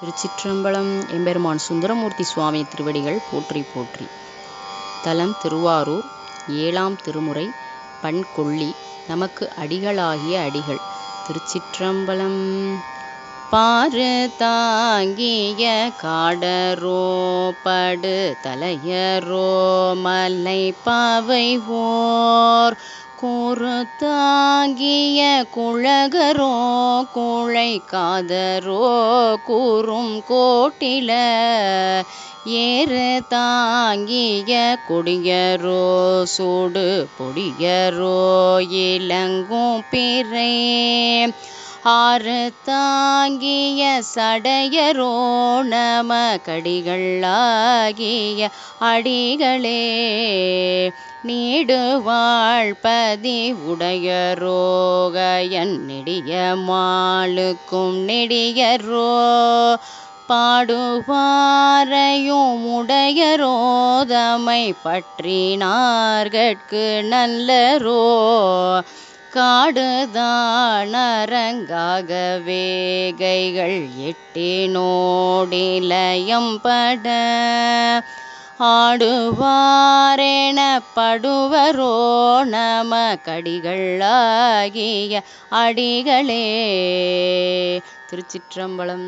திருச்சிற்றம்பலம் எம்பெருமான் சுந்தரமூர்த்தி சுவாமி திருவடிகள் போற்றி போற்றி. தலம் திருவாரூர் ஏழாம் திருமுறை பண்கொள்ளி நமக்கு அடிகளாகிய அடிகள். திருச்சிற்றம்பலம் பாரு தாங்கிய காடரோ படு தலையரோ மலை பாவை ஓர் கூறு குழகரோ குழை காதரோ கூறும் கோட்டில ஏறு தாங்கிய குடியரோ சூடு பொடியரோ இலங்கும் பிறை ஆறு தாங்கிய சடையரோ நம கடிகளாகிய அடிகளே நீடுவாழ்பதி உடையரோகயன் நெடிய மாளுக்கும் நெடியரோ பாடுவாரையும் உடையரோதமை பற்றினார்கட்கு நல்லரோ காடுதானரங்காக வேகைகள் எட்டினோடிலயம்பட. ஆடுவாரெனப்படுவரோ நம கடிகளாகிய அடிகளே. திருச்சிற்றம்பலம்.